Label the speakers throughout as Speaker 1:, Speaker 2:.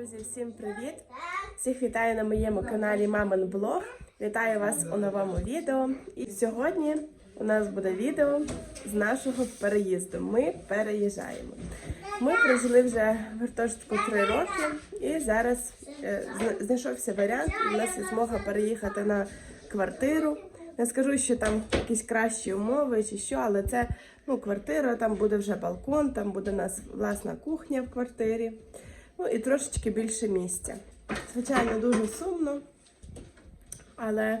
Speaker 1: Друзі, всім привіт! Всіх вітаю на моєму каналі Мамин Блог. Вітаю вас у новому відео. І сьогодні у нас буде відео з нашого переїзду. Ми переїжджаємо. Ми прожили вже в гуртожитку три роки, і зараз е, знайшовся варіант. У нас є змога переїхати на квартиру. Не скажу, що там якісь кращі умови чи що, але це ну, квартира, там буде вже балкон, там буде у нас власна кухня в квартирі. Ну і трошечки більше місця. Звичайно, дуже сумно, але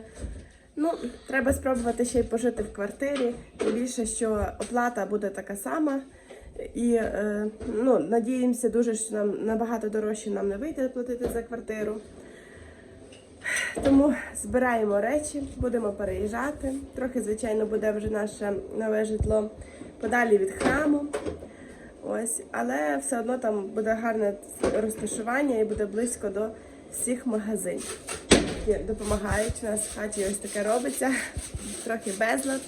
Speaker 1: ну, треба спробувати ще й пожити в квартирі. Тим більше, що оплата буде така сама. І е, ну, надіємося дуже, що нам набагато дорожче нам не вийде платити за квартиру. Тому збираємо речі, будемо переїжджати. Трохи, звичайно, буде вже наше нове житло подалі від храму. Ось, але все одно там буде гарне розташування і буде близько до всіх магазинів. Допомагають у нас в хаті ось таке робиться, трохи безлад,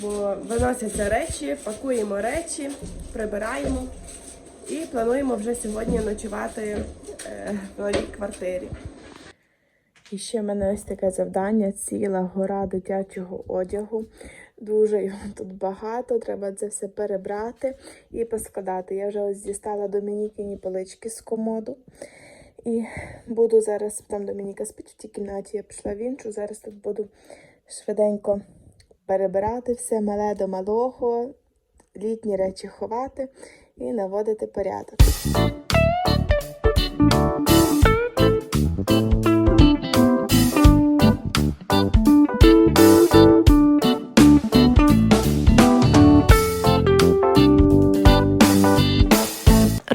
Speaker 1: бо виносяться речі, пакуємо речі, прибираємо і плануємо вже сьогодні ночувати е, в новій квартирі. І ще в мене ось таке завдання: ціла гора дитячого одягу. Дуже його тут багато, треба це все перебрати і поскладати. Я вже ось дістала Домінікіні полички з комоду. І буду зараз, там Домініка спить в тій кімнаті, я пішла в іншу. Зараз тут буду швиденько перебирати все мале до малого, літні речі ховати і наводити порядок.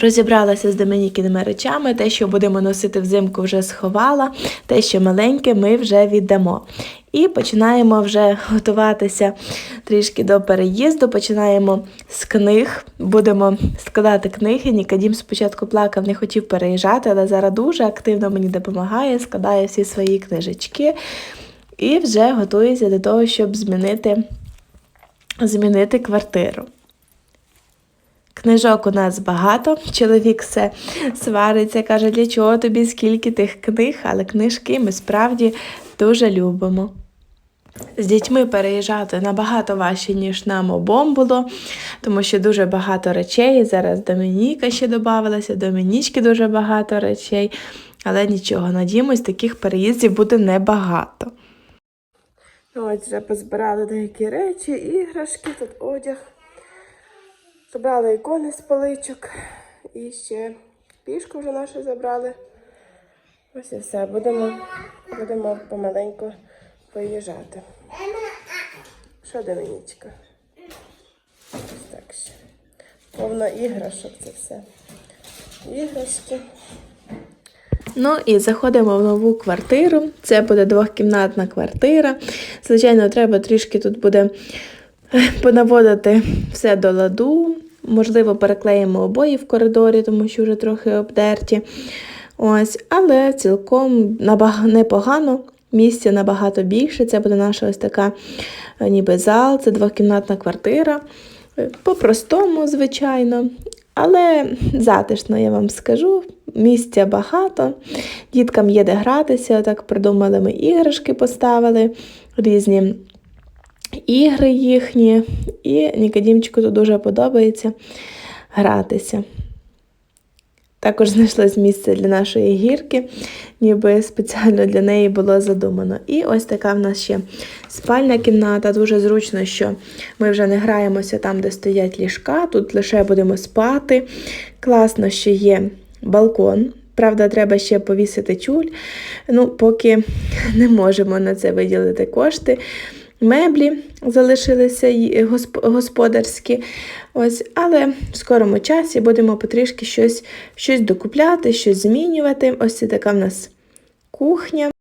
Speaker 1: Розібралася з Домінікіними речами, те, що будемо носити взимку, вже сховала, те, що маленьке, ми вже віддамо. І починаємо вже готуватися трішки до переїзду. Починаємо з книг. Будемо складати книги. Нікодім спочатку плакав, не хотів переїжджати, але зараз дуже активно мені допомагає, складає всі свої книжечки і вже готується до того, щоб змінити, змінити квартиру. Книжок у нас багато. Чоловік все свариться, каже, для чого тобі скільки тих книг, але книжки ми справді дуже любимо. З дітьми переїжджати набагато важче, ніж нам обом було, тому що дуже багато речей. Зараз Домініка ще додавалася, Домінічки дуже багато речей. Але нічого, надіємось, таких переїздів буде небагато. Ось вже позбирали деякі речі, іграшки, тут одяг. Забрали ікони з поличок і ще пішку вже нашу забрали. Ось і все. Будемо, будемо помаленьку поїжджати. Що, Домінічка? Ось так ще. Повно іграшок це все. Іграшки. Ну і заходимо в нову квартиру. Це буде двохкімнатна квартира. Звичайно, треба трішки тут буде понаводити все до ладу. Можливо, переклеїмо обої в коридорі, тому що вже трохи обдерті. Ось, але цілком непогано. Місця набагато більше. Це буде наша ось така е, ніби зал, це двокімнатна квартира. Е, По-простому, звичайно. Але затишно, я вам скажу. Місця багато, діткам є де гратися. Так придумали ми іграшки, поставили різні ігри їхні, і Нікодімчику тут дуже подобається гратися. Також знайшлось місце для нашої гірки, ніби спеціально для неї було задумано. І ось така в нас ще спальна кімната. Дуже зручно, що ми вже не граємося там, де стоять ліжка, тут лише будемо спати. Класно, що є балкон. Правда, треба ще повісити тюль. Ну, поки не можемо на це виділити кошти меблі залишилися господарські. Ось, але в скорому часі будемо потрішки щось, щось докупляти, щось змінювати. Ось це така в нас кухня.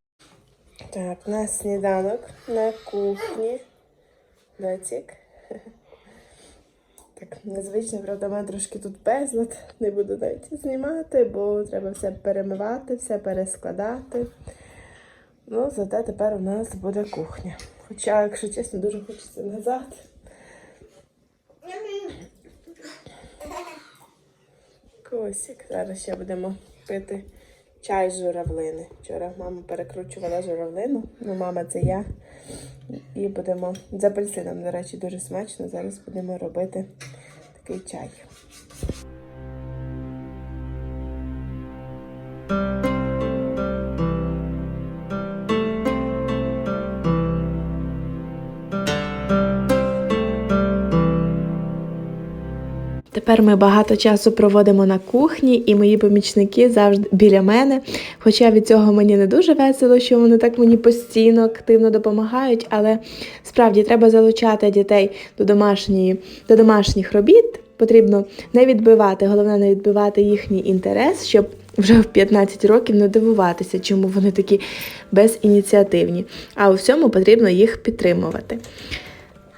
Speaker 1: Так, у нас сніданок на кухні. Доцік. Так, незвично, правда, мене трошки тут безлад. Не буду навіть знімати, бо треба все перемивати, все перескладати. Ну, зате тепер у нас буде кухня. Хоча, якщо чесно, дуже хочеться назад. Косик. Зараз ще будемо пити чай з журавлини. Вчора мама перекручувала журавлину. Ну, мама, це я. І будемо з апельсином, до речі, дуже смачно. Зараз будемо робити такий чай. Тепер ми багато часу проводимо на кухні, і мої помічники завжди біля мене. Хоча від цього мені не дуже весело, що вони так мені постійно активно допомагають, але справді треба залучати дітей до домашньої, до домашніх робіт. Потрібно не відбивати, головне не відбивати їхній інтерес, щоб вже в 15 років не дивуватися, чому вони такі безініціативні. А у всьому потрібно їх підтримувати.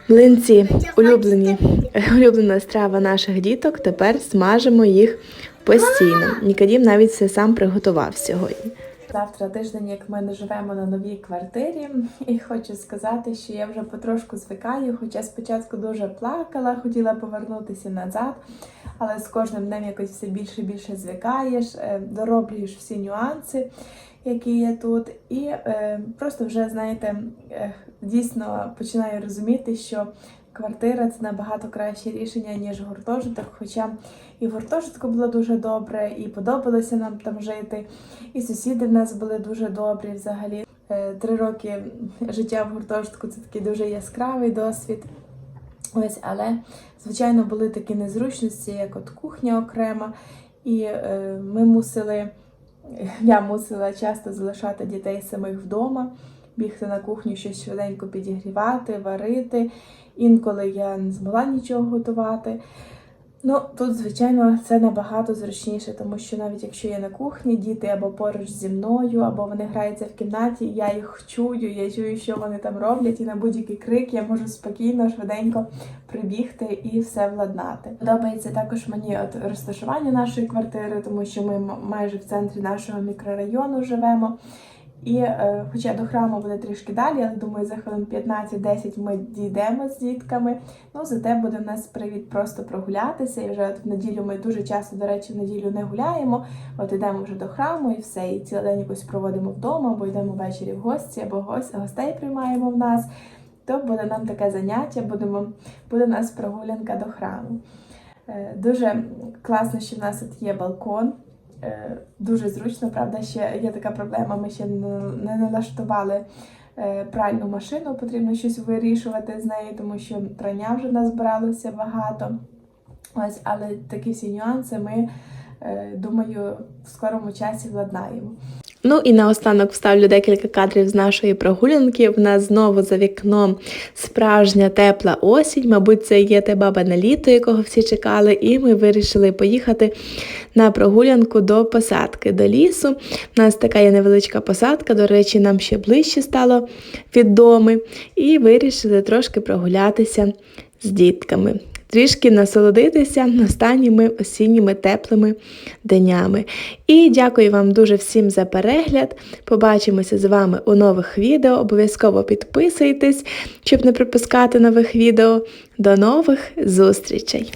Speaker 1: Млинці улюблені, улюблена страва наших діток. Тепер смажимо їх постійно. Нікодім навіть все сам приготував сьогодні. Завтра тиждень, як ми не живемо на новій квартирі, і хочу сказати, що я вже потрошку звикаю, хоча спочатку дуже плакала, хотіла повернутися назад, але з кожним днем якось все більше і більше звикаєш, е, дороблюєш всі нюанси, які є тут, і е, просто вже, знаєте, е, дійсно починаю розуміти, що квартира це набагато краще рішення, ніж гуртожиток. Хоча і гуртожитку було дуже добре, і подобалося нам там жити, і сусіди в нас були дуже добрі взагалі. Е, Три роки життя в гуртожитку це такий дуже яскравий досвід. Ось, але, звичайно, були такі незручності, як от кухня окрема, і е, ми мусили, я мусила часто залишати дітей самих вдома, бігти на кухню, щось швиденько підігрівати, варити. Інколи я не змогла нічого готувати. Ну, тут, звичайно, це набагато зручніше, тому що навіть якщо я на кухні, діти або поруч зі мною, або вони граються в кімнаті, я їх чую, я чую, що вони там роблять, і на будь-який крик я можу спокійно, швиденько прибігти і все владнати. Подобається також мені от розташування нашої квартири, тому що ми майже в центрі нашого мікрорайону живемо. І е, хоча до храму буде трішки далі, але думаю, за хвилин 15-10 ми дійдемо з дітками. Ну, зате буде в нас привід просто прогулятися. І вже от в неділю ми дуже часто, до речі, в неділю не гуляємо. От йдемо вже до храму і все. І цілий день якось проводимо вдома, або йдемо ввечері в гості, або гос- гостей приймаємо в нас. То буде нам таке заняття, будемо, буде в нас прогулянка до храму. Е, Дуже класно, що в нас тут є балкон. Е, Дуже зручно, правда, ще є така проблема. Ми ще не налаштували е, пральну машину, потрібно щось вирішувати з нею, тому що прання вже назбиралося багато. Ось, але такі всі нюанси ми, е, думаю, в скорому часі владнаємо. Ну і наостанок вставлю декілька кадрів з нашої прогулянки. В нас знову за вікном справжня тепла осінь. Мабуть, це є те баба на літо, якого всі чекали, і ми вирішили поїхати на прогулянку до посадки, до лісу. У нас така є невеличка посадка, до речі, нам ще ближче стало від дому. І вирішили трошки прогулятися з дітками. Трішки насолодитися останніми осінніми теплими днями. І дякую вам дуже всім за перегляд. Побачимося з вами у нових відео. Обов'язково підписуйтесь, щоб не пропускати нових відео. До нових зустрічей!